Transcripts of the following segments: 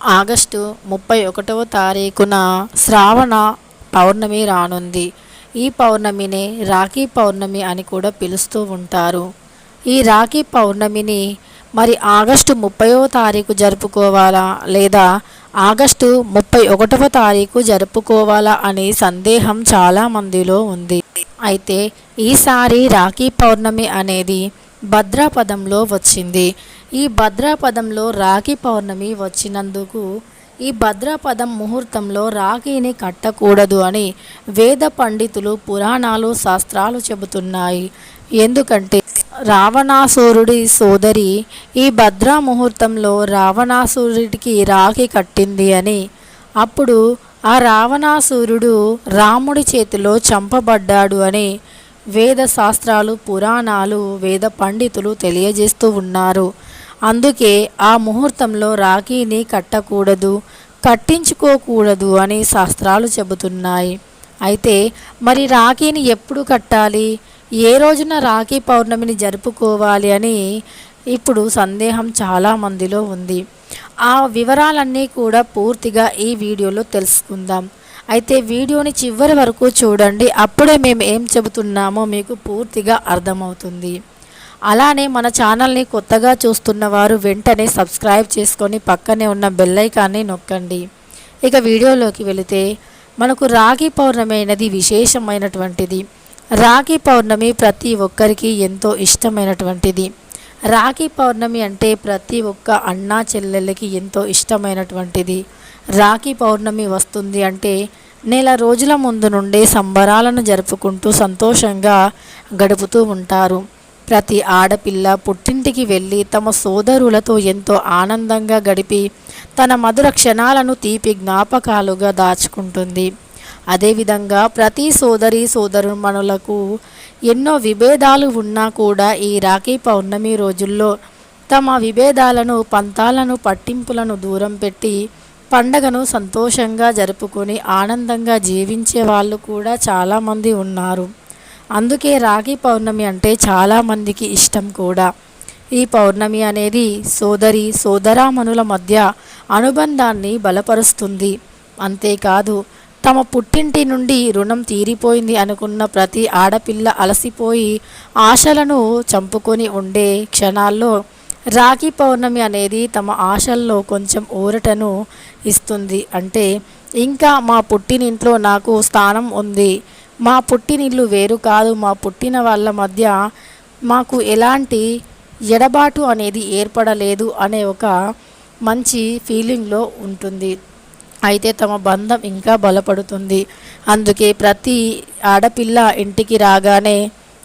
August ముప్పై ఒకటవ తారీఖున శ్రావణ పౌర్ణమి రానుంది. ఈ పౌర్ణమిని రాఖీ పౌర్ణమి అని కూడా పిలుస్తూ ఉంటారు. ఈ రాఖీ పౌర్ణమిని మరి ఆగస్టు ముప్పైవ తారీఖు జరుపుకోవాలా లేదా ఆగస్టు ముప్పై ఒకటవ తారీఖు జరుపుకోవాలా అనే సందేహం చాలా మందిలో ఉంది. అయితే ఈసారి రాఖీ పౌర్ణమి అనేది భద్రాపదంలో వచ్చింది. ఈ భద్రాపదంలో రాఖీ పౌర్ణమి వచ్చినందుకు ఈ భద్రాపదం ముహూర్తంలో రాఖీని కట్టకూడదు అని వేద పండితులు పురాణాలు శాస్త్రాలు చెబుతున్నాయి. ఎందుకంటే రావణాసురుడి సోదరి ఈ భద్రా ముహూర్తంలో రావణాసురుడికి రాఖీ కట్టింది అని. అప్పుడు ఆ రావణాసురుడు రాముడి చేతిలో చంపబడ్డాడు అని వేద శాస్త్రాలు పురాణాలు వేద పండితులు తెలియజేస్తూ ఉన్నారు. అందుకే ఆ ముహూర్తంలో రాఖీని కట్టకూడదు కట్టించుకోకూడదు అని శాస్త్రాలు చెబుతున్నాయి. అయితే మరి రాఖీని ఎప్పుడు కట్టాలి? ఏ రోజున రాఖీ పౌర్ణమిని జరుపుకోవాలి అని ఇప్పుడు సందేహం చాలా మందిలో ఉంది. ఆ వివరాలన్నీ కూడా పూర్తిగా ఈ వీడియోలో తెలుసుకుందాం. అయితే వీడియోని చివరి వరకు చూడండి. అప్పుడే మేము ఏం చెబుతున్నామో మీకు పూర్తిగా అర్థమవుతుంది. అలానే మన ఛానల్ని కొత్తగా చూస్తున్న వారు వెంటనే సబ్స్క్రైబ్ చేసుకొని పక్కనే ఉన్న బెల్లైకాన్ని నొక్కండి. ఇక వీడియోలోకి వెళితే మనకు రాఖీ పౌర్ణమి అయినది విశేషమైనటువంటిది. రాఖీ పౌర్ణమి ప్రతి ఒక్కరికి ఎంతో ఇష్టమైనటువంటిది. రాఖీ పౌర్ణమి అంటే ప్రతి ఒక్క అన్నా చెల్లెళ్ళకి ఎంతో ఇష్టమైనటువంటిది. రాఖీ పౌర్ణమి వస్తుంది అంటే నెల రోజుల ముందు నుండే సంబరాలను జరుపుకుంటూ సంతోషంగా గడుపుతూ ఉంటారు. ప్రతి ఆడపిల్ల పుట్టింటికి వెళ్ళి తమ సోదరులతో ఎంతో ఆనందంగా గడిపి తన మధుర క్షణాలను తీపి జ్ఞాపకాలుగా దాచుకుంటుంది. అదేవిధంగా ప్రతి సోదరి సోదరుమణులకు ఎన్నో విభేదాలు ఉన్నా కూడా ఈ రాఖీ పౌర్ణమి రోజుల్లో తమ విభేదాలను పంతాలను పట్టింపులను దూరం పెట్టి పండగను సంతోషంగా జరుపుకొని ఆనందంగా జీవించే వాళ్ళు కూడా చాలామంది ఉన్నారు. అందుకే రాఖీ పౌర్ణమి అంటే చాలామందికి ఇష్టం కూడా. ఈ పౌర్ణమి అనేది సోదరి సోదరామణుల మధ్య అనుబంధాన్ని బలపరుస్తుంది. అంతేకాదు తమ పుట్టింటి నుండి రుణం తీరిపోయింది అనుకున్న ప్రతి ఆడపిల్ల అలసిపోయి ఆశలను చంపుకొని ఉండే క్షణాల్లో రాఖీ పౌర్ణమి అనేది తమ ఆశల్లో కొంచెం ఊరటను ఇస్తుంది. అంటే ఇంకా మా పుట్టినింట్లో నాకు స్థానం ఉంది. మా పుట్టినిల్లు వేరు కాదు. మా పుట్టిన వాళ్ళ మధ్య మాకు ఎలాంటి ఎడబాటు అనేది ఏర్పడలేదు అనే ఒక మంచి ఫీలింగ్లో ఉంటుంది. అయితే తమ బంధం ఇంకా బలపడుతుంది. అందుకే ప్రతి ఆడపిల్ల ఇంటికి రాగానే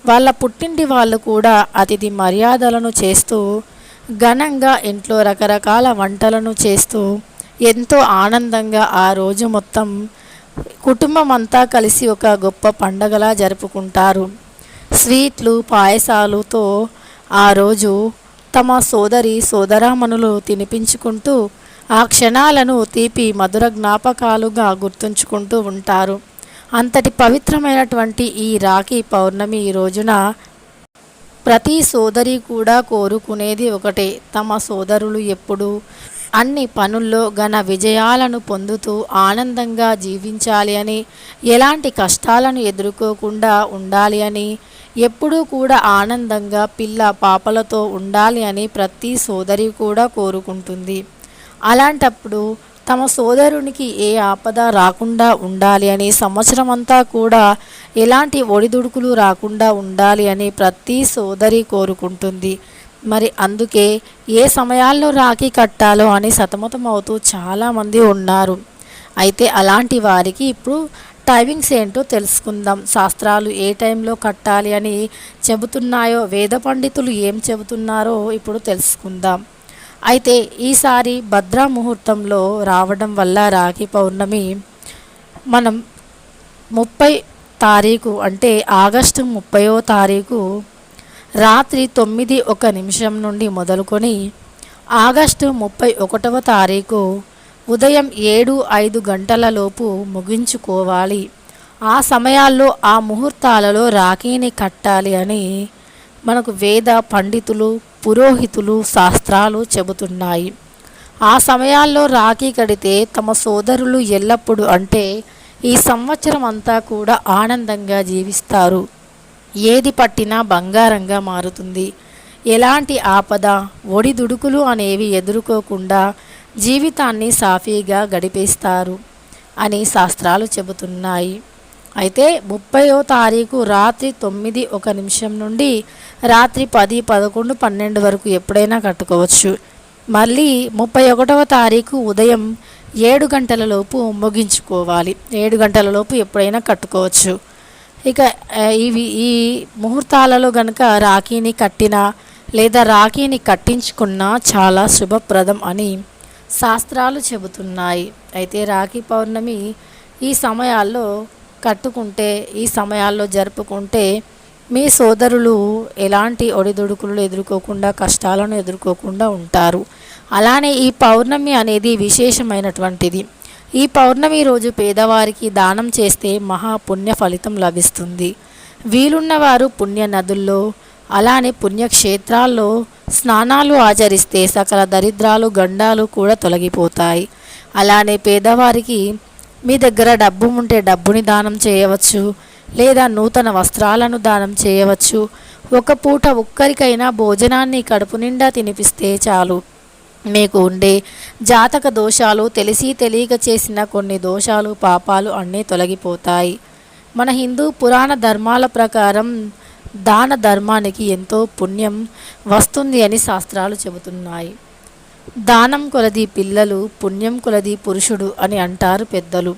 వాళ్ళ పుట్టింటి వాళ్ళు కూడా అతిథి మర్యాదలను చేస్తూ ఘనంగా ఇంట్లో రకరకాల వంటలను చేస్తూ ఎంతో ఆనందంగా ఆ రోజు మొత్తం కుటుంబం అంతా కలిసి ఒక గొప్ప పండగలా జరుపుకుంటారు. స్వీట్లు పాయసాలతో ఆ రోజు తమ సోదరి సోదరామణులు తినిపించుకుంటూ ఆ క్షణాలను తీపి మధుర జ్ఞాపకాలుగా గుర్తుంచుకుంటూ ఉంటారు. అంతటి పవిత్రమైనటువంటి ఈ రాఖీ పౌర్ణమి ఈ రోజున ప్రతి సోదరి కూడా కోరుకునేది ఒకటే తమ సోదరులు ఎప్పుడు? అన్ని పనుల్లో ఘన విజయాలను పొందుతూ ఆనందంగా జీవించాలి అని ఎలాంటి కష్టాలను ఎదుర్కోకుండా ఉండాలి అని ఎప్పుడూ కూడా ఆనందంగా పిల్ల పాపలతో ఉండాలి అని ప్రతి సోదరి కూడా కోరుకుంటుంది. అలాంటప్పుడు తమ సోదరునికి ఏ ఆపద రాకుండా ఉండాలి అని సంవత్సరం అంతా కూడా ఎలాంటి ఒడిదుడుకులు రాకుండా ఉండాలి అని ప్రతి సోదరి కోరుకుంటుంది. మరి అందుకే ఏ సమయాల్లో రాఖీ కట్టాలో అని సతమతం అవుతూ చాలామంది ఉన్నారు. అయితే అలాంటి వారికి ఇప్పుడు టైమింగ్స్ ఏంటో తెలుసుకుందాం. శాస్త్రాలు ఏ టైంలో కట్టాలి అని చెబుతున్నాయో వేద పండితులు ఏం చెబుతున్నారో ఇప్పుడు తెలుసుకుందాం. అయితే ఈసారి భద్రా ముహూర్తంలో రావడం వల్ల రాఖీ పౌర్ణమి మనం ముప్పై తారీఖు అంటే ఆగస్టు ముప్పయో తారీఖు రాత్రి తొమ్మిది ఒక నిమిషం నుండి మొదలుకొని ఆగస్టు ముప్పై ఒకటవ తారీఖు ఉదయం ఏడు ఐదు గంటలలోపు ముగించుకోవాలి. ఆ సమయాల్లో ఆ ముహూర్తాలలో రాఖీని కట్టాలి అని మనకు వేద పండితులు పురోహితులు శాస్త్రాలు చెబుతున్నాయి. ఆ సమయాల్లో రాఖీ కడితే తమ సోదరులు ఎల్లప్పుడూ అంటే ఈ సంవత్సరం అంతా కూడా ఆనందంగా జీవిస్తారు. ఏది పట్టినా బంగారంగా మారుతుంది. ఎలాంటి ఆపద ఒడిదుడుకులు అనేవి ఎదుర్కోకుండా జీవితాన్ని సాఫీగా గడిపేస్తారు అని శాస్త్రాలు చెబుతున్నాయి. అయితే ముప్పయో తారీఖు రాత్రి తొమ్మిది ఒక నిమిషం నుండి రాత్రి పది పదకొండు పన్నెండు వరకు ఎప్పుడైనా కట్టుకోవచ్చు. మళ్ళీ ముప్పై ఒకటవ తారీఖు ఉదయం ఏడు గంటల లోపు ముగించుకోవాలి. ఏడు గంటలలోపు ఎప్పుడైనా కట్టుకోవచ్చు. ఇక ఇవి ఈ ముహూర్తాలలో గనక రాఖీని కట్టిన లేదా రాఖీని కట్టించుకున్నా చాలా శుభప్రదం అని శాస్త్రాలు చెబుతున్నాయి. అయితే రాఖీ పౌర్ణమి ఈ సమయాల్లో కట్టుకుంటే ఈ సమయాల్లో జరుపుకుంటే మీ సోదరులు ఎలాంటి ఒడిదుడుకులు ఎదుర్కోకుండా కష్టాలను ఎదుర్కోకుండా ఉంటారు. అలానే ఈ పౌర్ణమి అనేది విశేషమైనటువంటిది. ఈ పౌర్ణమి రోజు పేదవారికి దానం చేస్తే మహా పుణ్య ఫలితం లభిస్తుంది. వీలున్నవారు పుణ్య నదుల్లో అలానే పుణ్యక్షేత్రాల్లో స్నానాలు ఆచరిస్తే సకల దరిద్రాలు గండాలు కూడా తొలగిపోతాయి. అలానే పేదవారికి మీ దగ్గర డబ్బు ఉంటే డబ్బుని దానం చేయవచ్చు లేదా నూతన వస్త్రాలను దానం చేయవచ్చు. ఒక పూట ఒక్కరికైనా భోజనాన్ని కడుపు నిండా తినిపిస్తే చాలు. మీకు ఉండే జాతక దోషాలు తెలిసి తెలియక చేసిన కొన్ని దోషాలు పాపాలు అన్నీ తొలగిపోతాయి. మన హిందూ పురాణ ధర్మాల ప్రకారం దాన ధర్మానికి ఎంతో పుణ్యం వస్తుంది అని శాస్త్రాలు చెబుతున్నాయి. దానం కొలది పిల్లలు పుణ్యం కొలది పురుషుడు అని అంటారు పెద్దలు.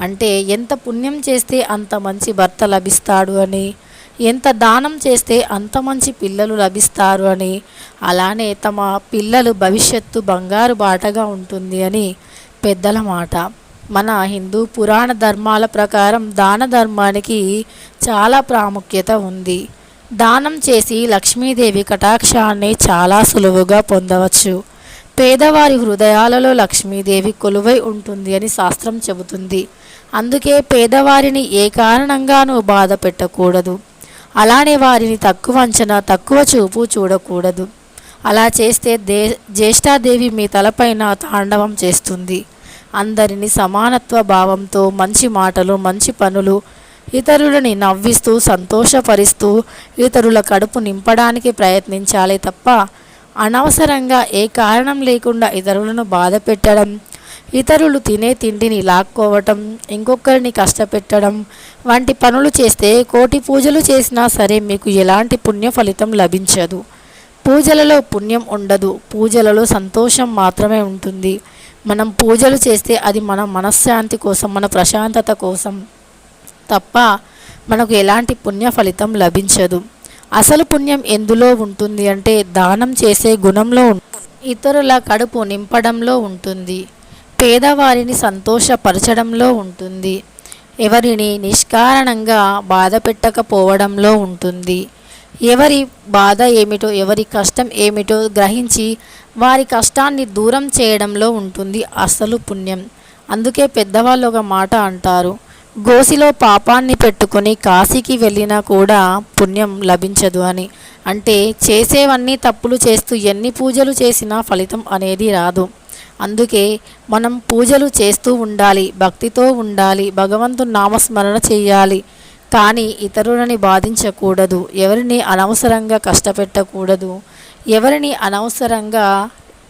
అంటే ఎంత పుణ్యం చేస్తే అంత మంచి భర్త లభిస్తాడు అని ఎంత దానం చేస్తే అంత మంచి పిల్లలు లభిస్తారు అని అలానే తమ పిల్లలు భవిష్యత్తు బంగారు బాటగా ఉంటుంది అని పెద్దల మాట. మన హిందూ పురాణ ధర్మాల ప్రకారం దాన ధర్మానికి చాలా ప్రాముఖ్యత ఉంది. దానం చేసి లక్ష్మీదేవి కటాక్షాన్ని చాలా సులువుగా పొందవచ్చు. పేదవారి హృదయాలలో లక్ష్మీదేవి కొలువై ఉంటుంది అని శాస్త్రం చెబుతుంది. అందుకే పేదవారిని ఏ కారణంగానూ బాధ పెట్టకూడదు. అలానే వారిని తక్కువ అంచనా తక్కువ చూపు చూడకూడదు. అలా చేస్తే దే జ్యేష్ఠాదేవి మీ తలపైన తాండవం చేస్తుంది. అందరిని సమానత్వ భావంతో మంచి మాటలు మంచి పనులు ఇతరులని నవ్విస్తూ సంతోషపరిస్తూ ఇతరుల కడుపు నింపడానికి ప్రయత్నించాలి తప్ప అనవసరంగా ఏ కారణం లేకుండా ఇతరులను బాధ పెట్టడం ఇతరులు తినే తిండిని లాక్కోవటం ఇంకొకరిని కష్టపెట్టడం వంటి పనులు చేస్తే కోటి పూజలు చేసినా సరే మీకు ఎలాంటి పుణ్య ఫలితం లభించదు. పూజలలో పుణ్యం ఉండదు. పూజలలో సంతోషం మాత్రమే ఉంటుంది. మనం పూజలు చేస్తే అది మన మనశ్శాంతి కోసం మన ప్రశాంతత కోసం తప్ప మనకు ఎలాంటి పుణ్య ఫలితం లభించదు. అసలు పుణ్యం ఎందులో ఉంటుంది అంటే దానం చేసే గుణంలో ఇతరుల కడుపు నింపడంలో ఉంటుంది. పేదవారిని సంతోషపరచడంలో ఉంటుంది. ఎవరిని నిష్కారణంగా బాధ పెట్టకపోవడంలో ఉంటుంది. ఎవరి బాధ ఏమిటో ఎవరి కష్టం ఏమిటో గ్రహించి వారి కష్టాన్ని దూరం చేయడంలో ఉంటుంది అసలు పుణ్యం. అందుకే పెద్దవాళ్ళు ఒక మాట అంటారు. గోసిలో పాపాన్ని పెట్టుకొని కాశీకి వెళ్ళినా కూడా పుణ్యం లభించదు అని. అంటే చేసేవన్నీ తప్పులు చేస్తూ ఎన్ని పూజలు చేసినా ఫలితం అనేది రాదు. అందుకే మనం పూజలు చేస్తూ ఉండాలి భక్తితో ఉండాలి భగవంతుని నామస్మరణ చేయాలి. కానీ ఇతరులని బాధించకూడదు ఎవరిని అనవసరంగా కష్టపెట్టకూడదు ఎవరిని అనవసరంగా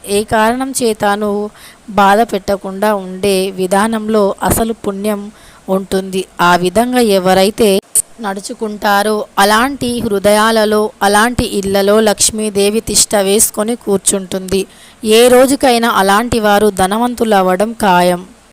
ఏ కారణం చేతాను బాధ పెట్టకుండా ఉండే విధానంలో అసలు పుణ్యం ఉంటుంది. ఆ విధంగా ఎవరైతే నడుచుకుంటారో అలాంటి హృదయాలలో అలాంటి ఇళ్ళలో లక్ష్మీదేవి తిష్ట వేసుకొని కూర్చుంటుంది. ఏ రోజుకైనా అలాంటి వారు ధనవంతులు అవ్వడం ఖాయం.